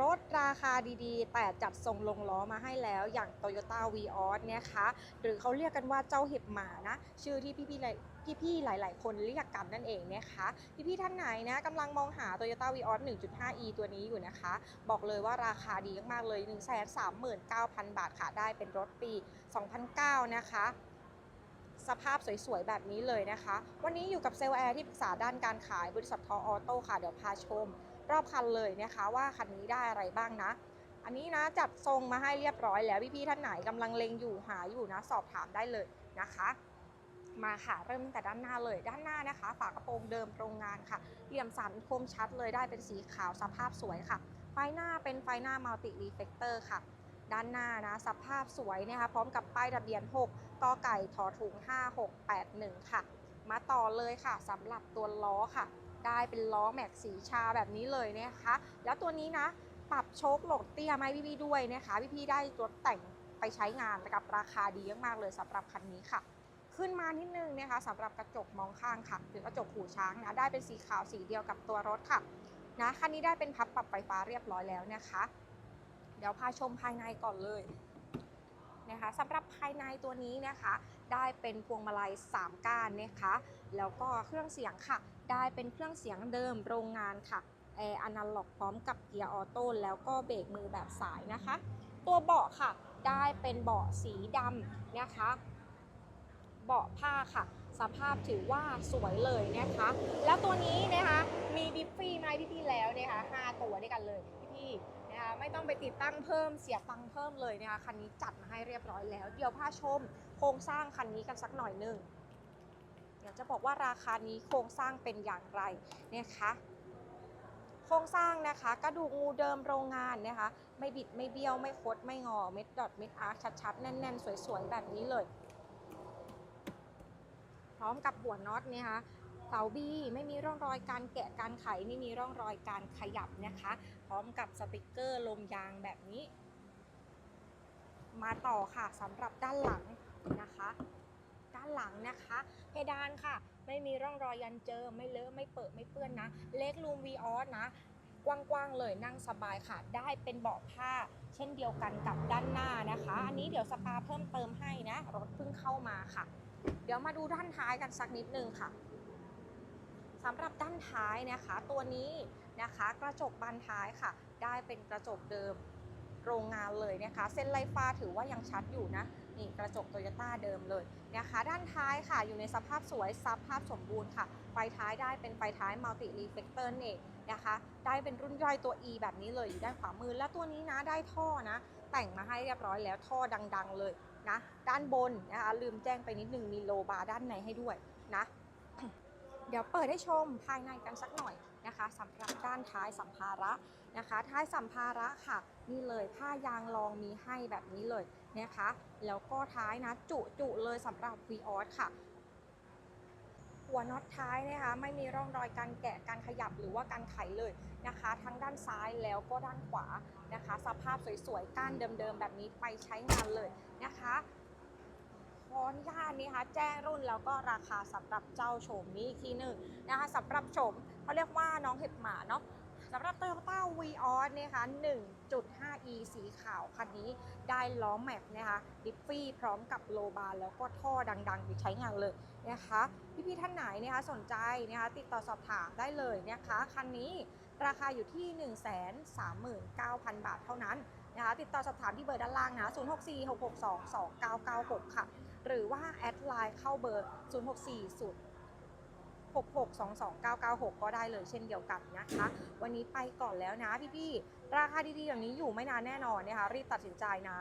รถราคาดีๆ แต่จัดทรงลงล้อมาให้แล้วอย่าง Toyota v ีออสเนะคะหรือเขาเรียกกันว่าเจ้าเห็บหมานะชื่อที่พี่ๆหลายพี่ๆหลาย ๆ คนเรียกกันนั่นเองนะคะพี่ๆท่านไหนนะกำลังมองหา Toyota v ีออส 1.5e ตัวนี้อยู่นะคะ บอกเลยว่าราคาดีมากๆเลย 139,000 บาทค่ะได้เป็นรถปี 2009 นะคะสภาพสวยๆ แบบนี้เลยนะคะ วันนี้อยู่กับเซลล์แอร์ที่ปรึกษาด้านการขายบริษัททออโต้ค่ะ เดี๋ยวพาชม รอบคันเลยนะคะ ว่าคันนี้ได้อะไรบ้างนะ อันนี้นะจัดทรงมาให้เรียบร้อยแล้วพี่ๆท่านไหนกำลังเลงอยู่หาอยู่นะ สอบถามได้เลยนะคะ มาค่ะเริ่มตั้งแต่ด้านหน้าเลย ด้านหน้านะคะ ฝากระโปรงเดิมโรงงานค่ะ เหลี่ยมสันคมชัดเลยได้เป็นสีขาวสภาพสวยค่ะ ไฟหน้าเป็นไฟหน้ามัลติรีเฟกเตอร์ค่ะด้านหน้านะสภาพสวยนะคะพร้อมกับป้ายทะเบียน 6กอไก่ทอถุง 5681 ค่ะ มาต่อเลยค่ะสำหรับตัวล้อค่ะ ได้เป็นล้อแม็กสีชาแบบนี้เลยนะคะ แล้วตัวนี้นะปรับโชคโหลดเตี้ยไหมพี่ๆด้วยนะคะพี่ๆได้รถแต่งไปใช้งานกับราคาดีมากๆเลยสำหรับคันนี้ค่ะ ขึ้นมานิดนึงนะคะสำหรับกระจกมองข้างค่ะหรือกระจกหูช้างนะได้เป็นสีขาวสีเดียวกับตัวรถค่ะนะคันนี้ได้เป็นพับปรับไฟฟ้าเรียบร้อยแล้วนะคะ เดี๋ยวพาชมภายในก่อนเลยนะคะสำหรับภายในตัวนี้นะคะ ได้เป็นพวงมาลัย 3 ก้านนะคะ แล้วก็เครื่องเสียงค่ะ ได้เป็นเครื่องเสียงเดิมโรงงานค่ะแอร์อนาล็อกพร้อมกับเกียร์ออโต้แล้วก็เบรกมือแบบสายนะคะ ตัวเบาะค่ะได้เป็นเบาะสีดำนะคะ เบาะผ้าค่ะ สภาพถือว่าสวยเลยนะคะ แล้วตัวนี้นะคะมีดิฟฟี่ไหมพี่ๆแล้วนะคะ5ตัวด้วยกันเลยพี่ๆนะคะไม่ต้องไปติดตั้งเพิ่มเสียตังเพิ่มเลยนะคะคันนี้จัดมาให้เรียบร้อยแล้ว เดี๋ยวพาชมโครงสร้างคันนี้กันสักหน่อยหนึ่ง จะบอกว่าราคานี้โครงสร้างเป็นอย่างไรนะคะโครงสร้างนะคะ กระดูกงูเดิมโรงงานนะคะ ไม่บิดไม่เบี้ยวไม่คดไม่งอเม็ดดอทเม็ดอาร์ชัดๆ แน่นๆ สวยๆ แบบนี้เลย พร้อมกับหัวน็อตนี่ยค่ะเสาบีไม่มีร่องรอยการแกะการไขไม่มีร่องรอยการขยับนะคะ พร้อมกับสติกเกอร์ลมยางแบบนี้ มาต่อค่ะสำหรับด้านหลังนะคะานหลังนะคะ เพดานค่ะ ไม่มีร่องรอยยันเจอไม่เลอะไม่เปิดไม่เปื้อนนะ เล็กรูมวีออสนะกว้างๆเลยนั่งสบายค่ะ ได้เป็นเบาะผ้า เช่นเดียวกันกับด้านหน้านะคะ อันนี้เดี๋ยวสปาเพิ่มเติมให้นะ รถเพิ่งเข้ามาค่ะ เดี๋ยวมาดูด้านท้ายกันสักนิดนึงค่ะสำหรับด้านท้ายนะคะ ตัวนี้นะคะ กระจกบานท้ายค่ะ ได้เป็นกระจกเดิมโรงงานเลยนะคะ เส้นไลฟ้าถือว่ายังชัดอยู่นะ นี่กระจกโตโยต้าเดิมเลยนะคะด้านท้ายค่ะอยู่ในสภาพสวยสภาพสมบูรณ์ค่ะ ไฟท้ายได้เป็นไฟท้ายมัลติรีเฟกเตอร์เองนะคะได้เป็นรุ่นย่อยตัว E แบบนี้เลยอยู่ด้านขวามือ และตัวนี้นะได้ท่อนะ แต่งมาให้เรียบร้อยแล้วท่อดัง ๆ เลยนะด้านบนนะคะลืมแจ้งไปนิดนึงมีโลบาร์ด้านในให้ด้วยนะเดี๋ยวเปิดให้ชมภายในกันสักหน่อย นะคะสำหรับด้านท้ายสัมภาระนะคะ ท้ายสัมภาระค่ะนี่เลยผ้ายางรองมีให้แบบนี้เลยนะคะแล้วก็ท้ายนะจุจุเลยสำหรับ v ีออสค่ะ หัวน็อตท้ายนะคะไม่มีร่องรอยการแกะการขยับหรือว่าการไขเลยนะคะ ทั้งด้านซ้ายแล้วก็ด้านขวานะคะ สภาพสวยๆก้านเดิมๆแบบนี้ไปใช้งานเลยนะคะ ขออนุญาตนะคะแจ้งรุ่นแล้วก็ราคาสำหรับเจ้าโฉมนี้อีกทีหนึ่งนะคะสำหรับโฉมเขาเรียกว่าน้องเห็บหมาเนาะสำหรับ Toyota v ีออสนะคะ 1.5e สีขาวคันนี้ได้ล้อแม็กนะคะดิฟฟี่พร้อมกับโลบาร์แล้วก็ท่อดังๆไปใช้งานเลยนะคะ พี่ๆท่านไหนนะคะสนใจนะคะติดต่อสอบถามได้เลยนะคะ คันนี้ราคาอยู่ที่ 139,000 บาทเท่านั้น นะคะติดต่อสอบถามที่เบอร์ด้านล่างนะ 0646622996 ค่ะ หรือว่าแอดไลน์เข้าเบอร์ 0640 662299ก็ได้เลยเช่นเดียวกันนะคะ วันนี้ไปก่อนแล้วนะพี่ๆ ราคาดีๆ อย่างนี้อยู่ไม่นานแน่นอนนะคะรีบตัดสินใจนะ